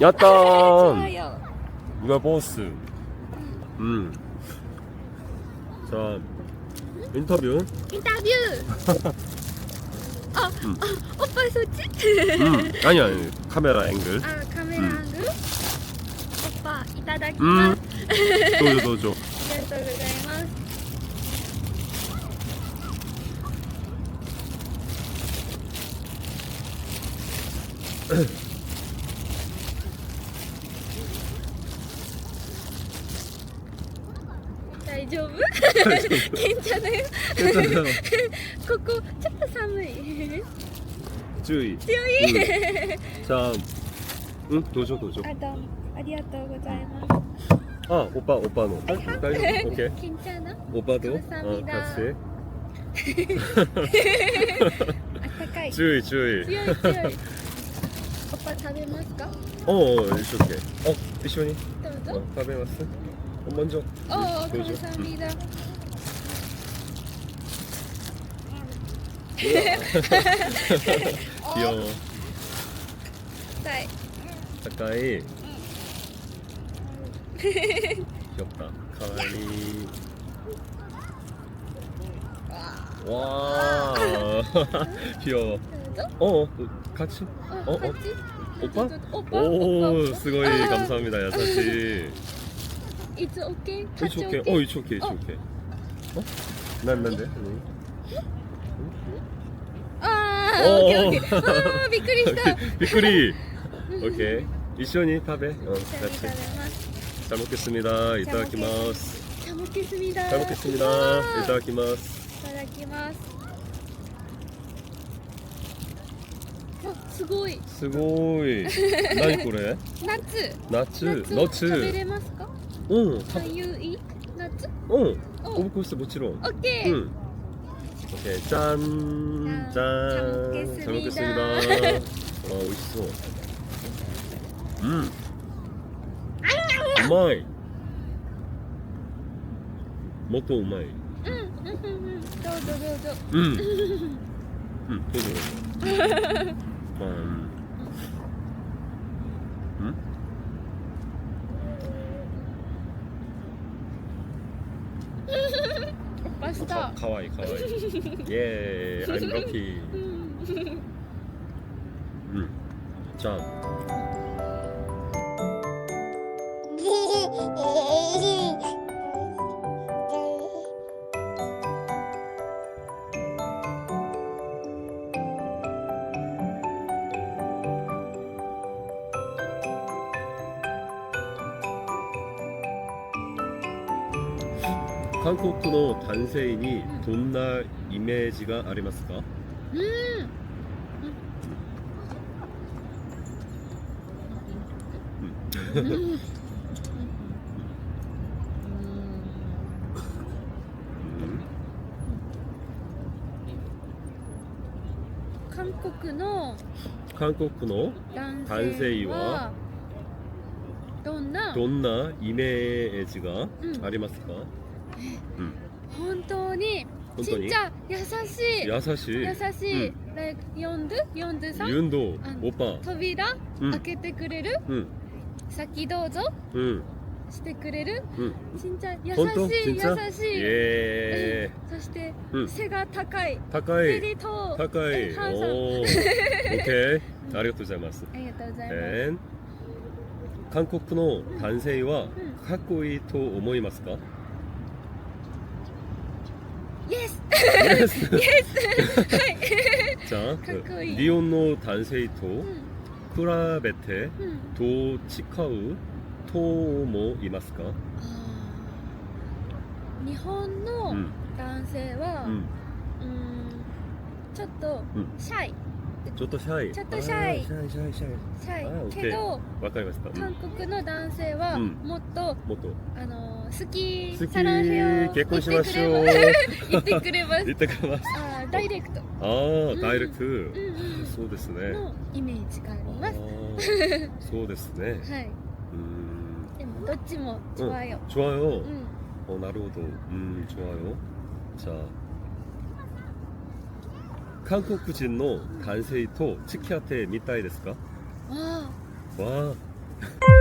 야딴 좋아요. 누가 보스 음. 자 인터뷰 인터뷰. 아, 음. 아, 오빠 소치? 음. 아니 아니 카메라 앵글 아, 카메라 음. 안글. 오빠, 이타다키마스. 음 도저 도저 ありがとうございます。 ムけんちゃんだよ。ここちょっと寒い。注意、んうん？どうしよう？どうしよう？あどうありがとうございます。あオパオパの。大丈夫？オッケー？けちゃんのオパとああかい。注意注意。オパ食べますか？おお一緒あ一緒に。 어 카베마스 어, 먼저 어, 도저. 감사합니다. 귀여워. 네. 가까이. 귀엽다. 카와이. 와. 귀여워. 어 어, 같이. 어, 어, 어? 같이? 오빠? 오빠? 오, 오빠? 스고이 아. 감사합니다. 야사시. It's okay. 같이 이츠 오케이. 올게. 어, 이츠 오케이. 이츠 어. 오케이. 어? 난 난데. 아, 어, 오케이 어. 오케이. 아, 비끄리시다. 비꾸리. 오케이. 음. 이시온이 탑에. 어, 같이. 잘 먹겠습니다. 이따 먹겠습니다. 키마스. 잘 먹겠습니다. 잘 먹겠습니다. 이따 키마스. 잘 먹겠습니다. す。あ、すごい。 스고이 나니 꼬레 夏。 나츠 夏を食べ 너츠 れますか？ 응 かゆい？夏？ 응 어. 오브코스 모치로 オッケー。 응 오케이 짠! 짠. 짠! 잘 잘 먹겠습니다. 먹겠습니다. 와, 맛있어. 음. 우마이. 뭐또 우마이. うん、うん、うん、うん。どうぞどうぞ。 음. 음, 또 들어. 음. 음? 오빠 가, 스타. 가와이, 가와이. 예, I'm lucky. うん。 음. 자, の男性にどんなイメージがありますかうん。うん。 음. 韓国の韓国の男男性は性はどんなどんなイメージがうんありますか、本当に 本当に？ちっちゃ優しい。優しい。優しい、うん、like 呼んで？んでさ？呼んど扉、開けてくれる、うん、先どうぞ、うん、してくれる、うん、ちんちゃ優しい優しい、ええ、そして、背が高い。高い。ベリト高い。ハンサム OK ありがとうございます。ありがとうございます、韓国の男性はかっこいいと思いますか、うん 자 かっこいい 리온の男性と うん比べてうん、どう違うと思いますかあー日本のうん男性は、うんうんちょっとうんシャイ、ちょっとシャイちょっとシャイあーシャイシャイシャイシャイあーオッケーけどわかりました、うん韓国の男性はうんもっと、もっとあの 好き好きサロンヘア結婚しましょう。言 ってくれます。言あダイレクト。ああ、うん、ダイレクト、うんうん、そうですね。のイメージがあります。そうですね。はい。うん。でもどっちも좋아요좋아요うん、なるほど。うん좋아요자韓国人の男性と付き合ってみたいですか？わあ。わあ。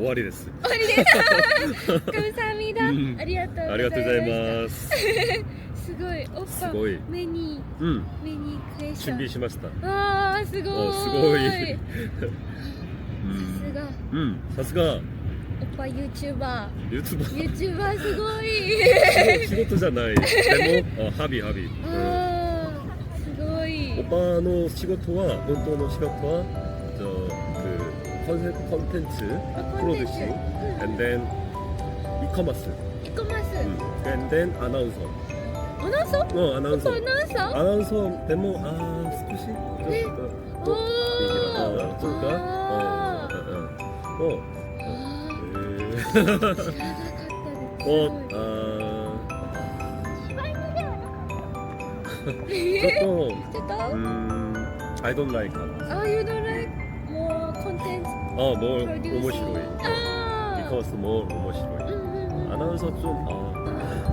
終わりです。終わりです。ありがとうありがとうございます。すごい、おっぱ目に、うん、目にクエスチョン。準備しました。ああ、すごい。すごい。さすが。うん、さすが。おっぱバー。ユーチューバ。ー。ユーチューバー。すごい。仕事じゃない。でも、あ、ハビハビ。ああ、すごい。おっぱの仕事は、本当の仕事は。 컨셉 컨텐츠 프로듀싱 and then 이커머스 이커머스 음, and then 아나운서 아나운서? 어 아나운서 아나운서? 아나운서 데모 아. 스쿠시 네. 또 얘기하고 그러니까 어어어 어, 어, 어, 어. 어. 아. 그것도, 음, I don't like her. 아, you don't 어, 뭐, プロデューシング 오모시로이. ああ because more う 오모시로이. んうんうん 아나운서 좀, 아,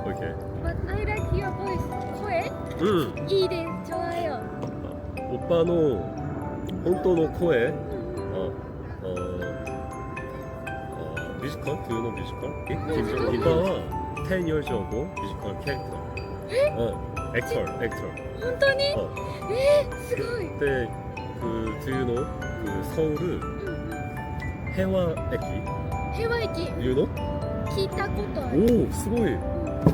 오케이. But I like your voice 声 음, いいです좋아요 오빠의 本当の声うんうん 어, 어, 어, 뮤지컬? Do you know musical? 뮤지컬? 오빠와 10 years ago 뮤지컬 캐릭터. 어, 액터, 액터. 本当に 어, えー、すごい 그때 그 Do you know 그 서울을 うん うん 해화駅 平和駅 You know? 聞いたことある 오, すごい. うん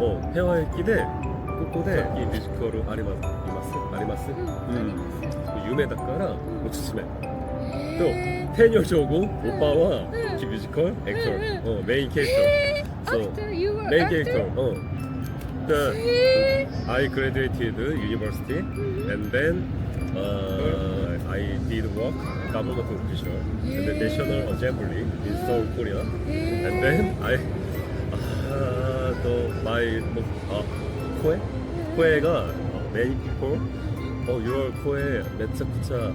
어, 해화駅でここで이 뮤지컬을 ありますいますありますうんあります有名だからおすすめへー 10년 오고 오빠와 응. 그 뮤지컬 액터 응, 어, 메인 캐릭터 so, Actor, you were 메인 actor? 캐릭터 어. 그へ I graduated university ー and then uh, I did work government official and the National Assembly in Seoul, Korea へー and then I uh, the my 아, 코에 코에가 many people 어 your 코에 めちゃくちゃ 어,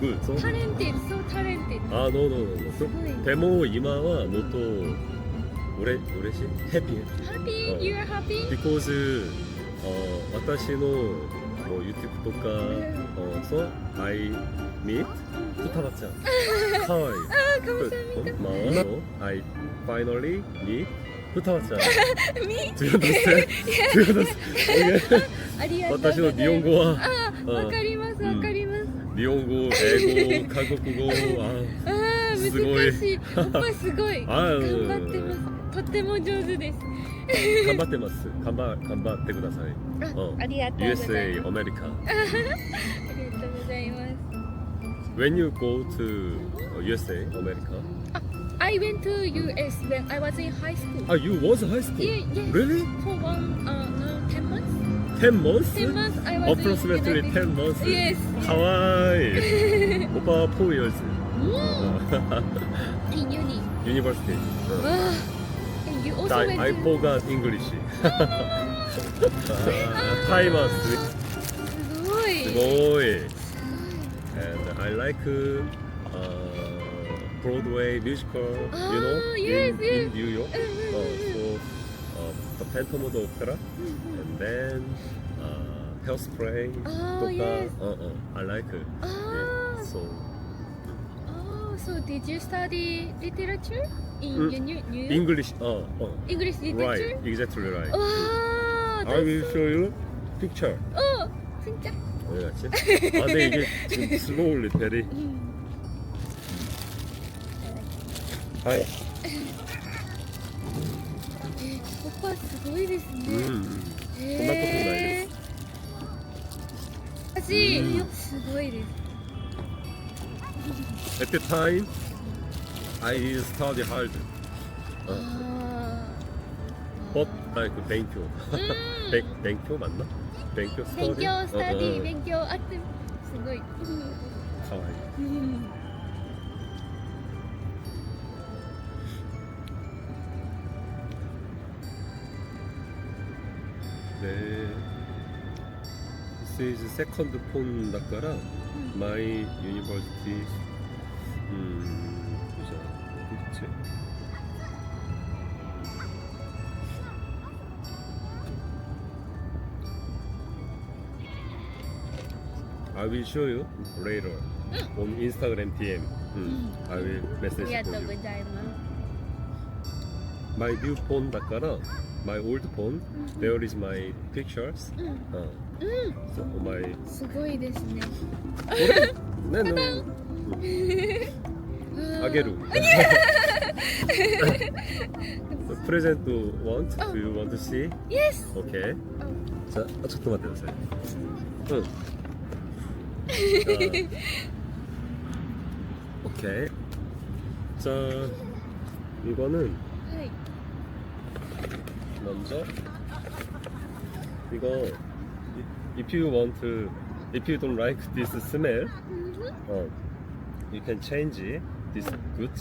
good so タレンテッド、そうタレンテッド。 아 no no no no すごい。 데모 이마와 노또 우레 우레시 해피 Happy, 어. you are happy? because 어私の こう言ってくとか、そう、so, I meet ちゃん、可い,い。あ、カモちゃ。まあ、I finally meet とタちゃん。私のビヨ語は、あ、わかります、わかります。ビヨ語、英語、韓国語、あ、すごい。難し。すごい。頑張って。とっても上手です。頑張ってます。頑張頑張ってください。あうんありがとうございます。 USA, アメリカ。ありがとうございます。 When you go to USA, アメリカ I went to US when I was in high school. Ah, you was high school? Yeah, yeah. Really? For one, uh, no, 10 months? 10 months? 10 months I was Approximately in 10 months? Yes. かわいい。オパ4 years. Mm. In uni. University. Wow. And you also I, went I to... forgot English. Time was すごい。すごい。And I like uh, Broadway musical, you know, Ah, yes, in, yes. in New York. うんうんうん Uh, so uh, the Phantom of the Opera, うんうん and then uh, Hairspray. Ah, とか yes. uh, uh, I like it. Ah, Yeah, so ah, so did you study literature in Mm. your New, New York? English. Uh, uh, English literature? right, exactly right. Wow, I that's will so... show you picture. 어, 진짜. 어디 갔지? 아, 근데 이게 지금 slowly very. 음. 하이. えオッパすごいですね。 음. へそんなことないで私、うんすごいです。 At the time, I study hard. あ but like 勉強 음. べ勉強 맞나? 勉強ストーリー勉強スタディうんうん勉強あってすごい。かわいいうん。 네. This is second phone だから My University 음 보자 ですよあ will show you later on Instagram TM、うん、I will message ありがとうございます My new phone だから my old phone there is my pictures、うんうん so, my すごいですねあれ何のあげる。 프레젠트 원트 두 원트 씨 Yes. 오케이 자 아, 잠깐만 기다려주세요 응 자, 오케이 자 이거는 Hey. 먼저 이거 if you want to if you don't like this smell 어, you can change this good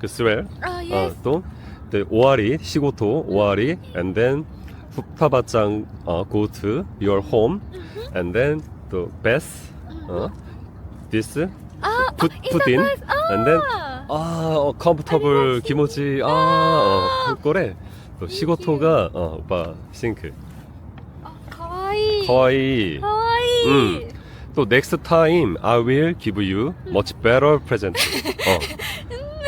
그 스웰 あ、 어, yes. 또 네, 오아리 시고토 오아리 and then 후타바짱 어, go to your home and then 또 베스 어 this あ、 put put in and then あ 아 어, 컴포터블 기모지 아 어, 그거래 또 시고토가 어, 오빠 싱크 あ、かわいい。 가와이 かわいい。 또 next time I will give you much better present 어,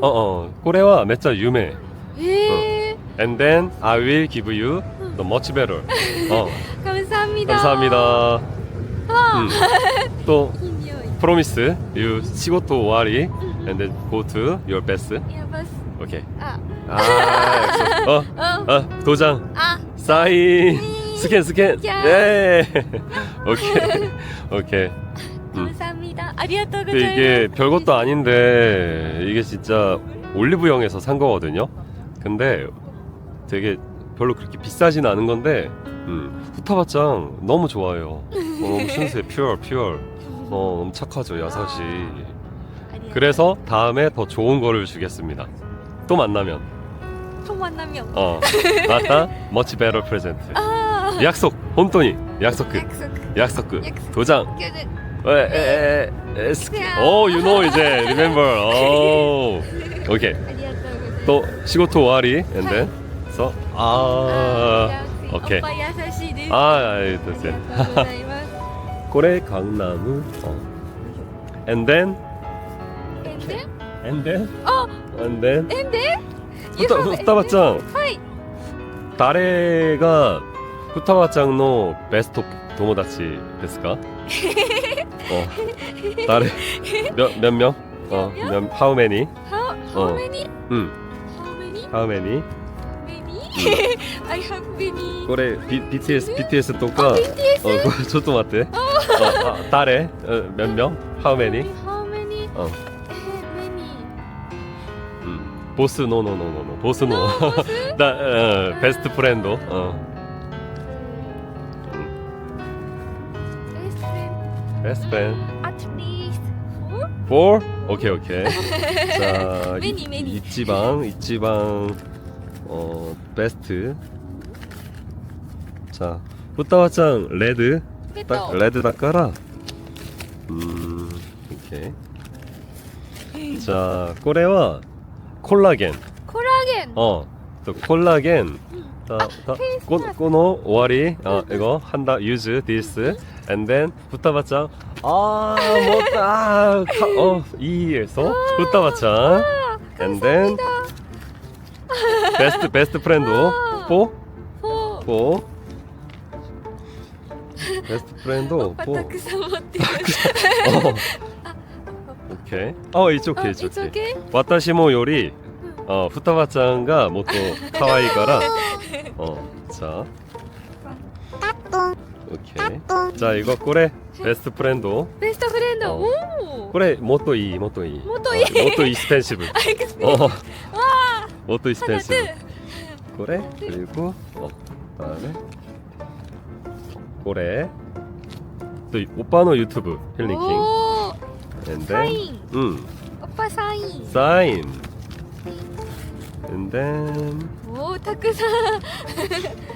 어, 어. 꼬레와 메짜 유메. 예. And then I will give you the much better. 어. 감사합니다. 감사합니다. 와. 음. 또 이匂이. promise you 시고토 오아리 and then go to your best. 야, 버스. 오케이. 아. 아, 어, 어. 어, 도장, 아. 사인, 스캔, 스캔. 야. 예. 오케이. 오케이. 근데 이게 별것도 아닌데 이게 진짜 올리브영에서 산 거거든요. 근데 되게 별로 그렇게 비싸진 않은 건데 음, 후타바짱 너무 좋아요. 어, 너무 순수해, 퓨얼, 퓨얼. 어, 너무 착하죠, 야사시. 그래서 다음에 더 좋은 거를 주겠습니다. 또 만나면. 총 만나면 어, 맞다. much better present. 아 약속, 혼돈이. 약속 끝. 약속 끝. 도장. 교정 에에에 오 유노 이제 리멤버 오 오케이 ありがとうございます。 또 시고토 오아리 and then so 아 あ 오케이 おっぱい優しいです。 아 あり 됐어요 がとうございます。 고래 강나무 어. and thenえんで？ and then あ、 and then えんで？ 후타 후타바짱 はい。 다레가 후타바짱의 베스트 도모다치 ですか? 어 나를 몇몇 명? 몇 어몇 how many? How how 어. many? 응 How many? how many? Many? I have many. 그래 B, BTS BTS 아, 똑가 BTS? 어 그거 저도 맞대 어 아, 달에 어, 몇 명? how many? How many? 어 Eh, Many. 음. 보스 노노노노노 보스 노 나 베스트 프렌드 어 best friend. At least four? Four? 오케이 오케이. 자, Many, 이- many. 입지방 이 지방 어 베스트. 자, 후따와짱 레드. 딱 레드 닦아라. 음, 오케이. 자, 꼬레와 콜라겐. 코라겐. 어, 또 콜라겐. 다, 다, 꼬꼬노, 오아리, 아, 음, 음. 이거, 한다, 유즈, 디스. and then 붙어봤자 아, 뭐, 아 못다 어 이에서 붙어봤자. and then 베스트 베스트 프렌드 포? 포. 포. 베스트 프렌드 포 오빠 타크사. 못해 어. 오케이. 어 이쪽 게 이쪽 게 와타시모 요리 어 후타바짱가 모토 뭐 카와이가라 어자. 오케이. 자, 이거 꼬레 베스트 프렌드. ベストフレンドあおお 꼬레 모토 이 모토 이. もっといい 어, 모토 이스펜시브. アイクスペ 어. あ 모토 ー 이스펜시브. 花 꼬레 그리고 어, 그다음에 꼬레. 또 이- 오빠노 유튜브 2 힐링킹. おー And サ then イン 음. おっぱサイン 사인. And then おおたくさん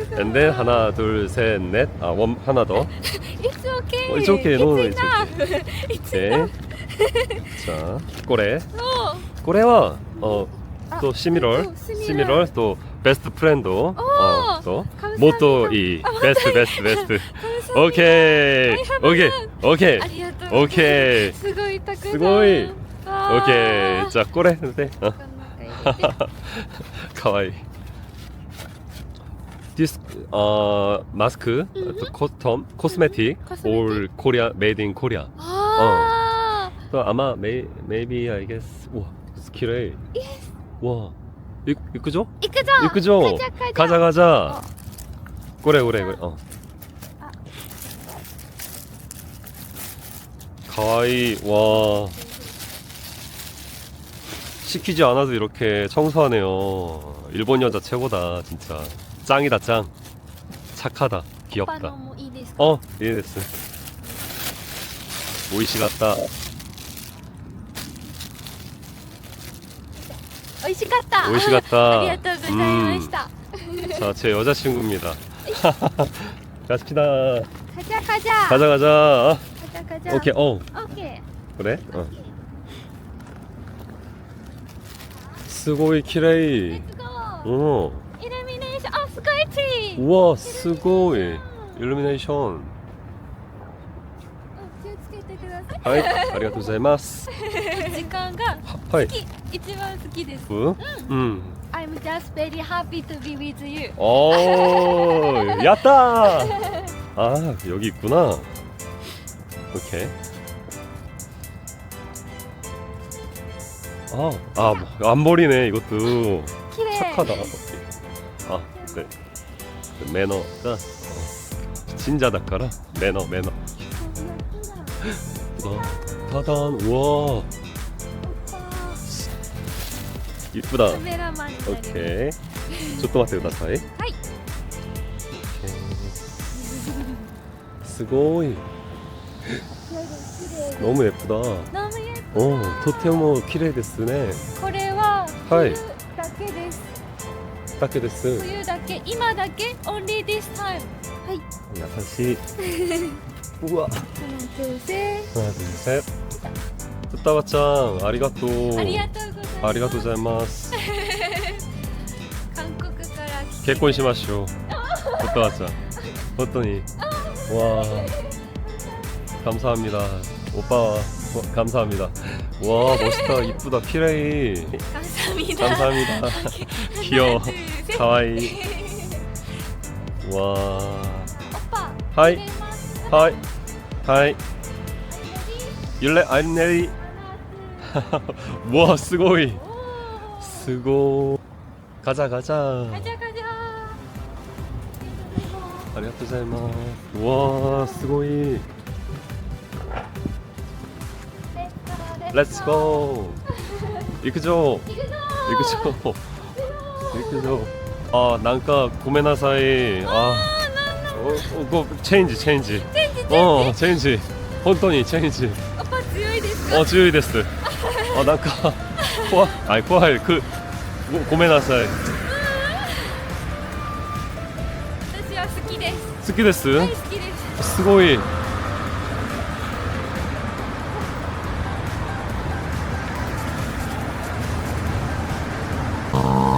And then 하나 둘셋넷 아 원 하나 더 It's okay 어, it's okay. No, no, It's enough It's 오케이 enough 자 꼬레 おーこれは어あ 또 시미럴 또 시미럴. 시미럴 또 베스트 프렌드 어, 또 감사합니다. 모토 이 베스트 베스트 베스트 감사합니다. 오케이 I have 오케이 none. 오케이 ありがとうございます 오케이 すごいたくさんすごいあー 오케이 자 꼬레 네 어. こんな感じで 가와이 디스크 어 마스크 음. 또 코스텀 코스메틱 올 코리아 메이드 인 코리아 아. 어. 또 아마 메이 메이비 아이 게스 우와 스키레 와. 이, 이끄죠? 이끄죠? 이끄죠? 가자, 가자. 어. 그래 그래 그래. 어. 가이 와. 시키지 않아도 이렇게 청소하네요. 일본 여자 최고다 진짜. 짱이다 짱 착하다 パパの 귀엽다 もいいですか 어 이해됐어 오이시 같다 美味しかった 오이시 같다 ありがとうございました 자, 제 여자친구입니다. 갑시다. カチャカチャ 가자, 가자. カチャカチャ 오케이, 어, オッケ 그래? ー 어. 스고이 키레이. レッツゴー 어, 우와, 스고이. 일루미네이션. お気をつけてください 하이, 아리가토 고자이마스. 時間が 하이. 好き一番好きです 응? 음. I'm just very happy to be with you 오, 야따. 아, 여기 있구나. 오케이. 아, 아, 뭐, 안 버리네, 이것도. 綺麗 착하다. 아, 네. 그 매너가 어, 진자다까라 매너 매너. 어, 타단 우와 이쁘다. カメラマンになります 오케이. ちょっと待ってください。はい。 すごい。너무 예쁘다. ノムユ 어, とても綺麗ですね。これははい冬だけです、 だけです。冬だけ今だけ only this time はい優しい。うわ。この調整 하나, 둘, 셋. 뚜따와 짱, 아리가또. ありがとうございます 아리가또 고자이마스. 韓国から来て 개콘 시마쇼. 뚜따와 짱. 어떠니? 와. 감사합니다. 오빠 어, 감사합니다. 와 멋있다 이쁘다 키레이 感謝みな 감사합니다. 귀여워 かわいいわーはいはいはい揺れあんねりわあすごいすごいガチャガチャありがとうございますわあすごいレッツゴー行くぞ行くぞ行くぞあーなんかごめんなさいあーおおごチェンジチェンジチェンジチェンジチェンジ本当にチェンジオパ強いですあ強いですあなんか怖いあ怖いくごごめんなさい私は好きです好きです、大好きですすごいあ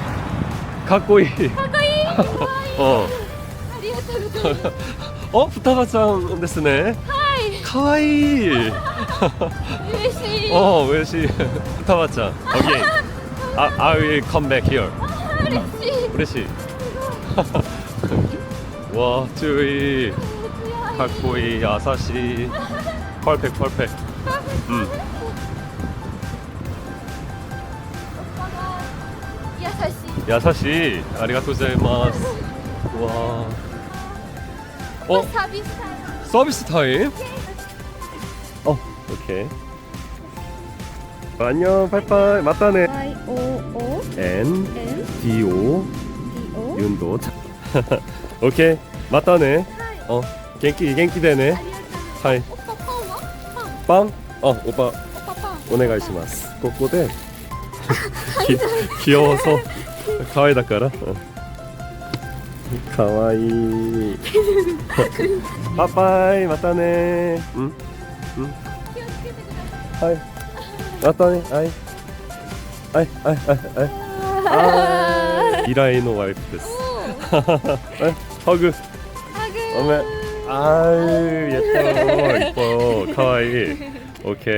가꼬이. 가꼬이. 어. 어, 부탁하상 데스네. 하이. 카와이. 웰시. 어, 웰시. 부탁하자. 오케이. 아, I will come back here. 웰시. 와, 쯔이. 가꼬이 아사시. 퍼펙트 퍼펙트. 음. 야사시 아리가토자이마스 와 어? 서비스 타임. 서비스 타임? 어 오케이 안녕 팔팔 맞다네 Y O O N N D O D O. 윤도 오케이 맞다네 타임. 어 갱키 갱키 되네 안녕하세요. 하이 오빠 파워? 빵. 빵어 오빠 오빠 파워. 오네가이시마스 꼬꼬대 귀, 귀여워서 可愛いだから。可愛いい。パパイまたねうん？うん？はい。またねはい。はいはいはいはい。依頼のワイプです。えハグ。ハグ。ごめん。あーやったー。いっぱい。可愛いい。オッケー。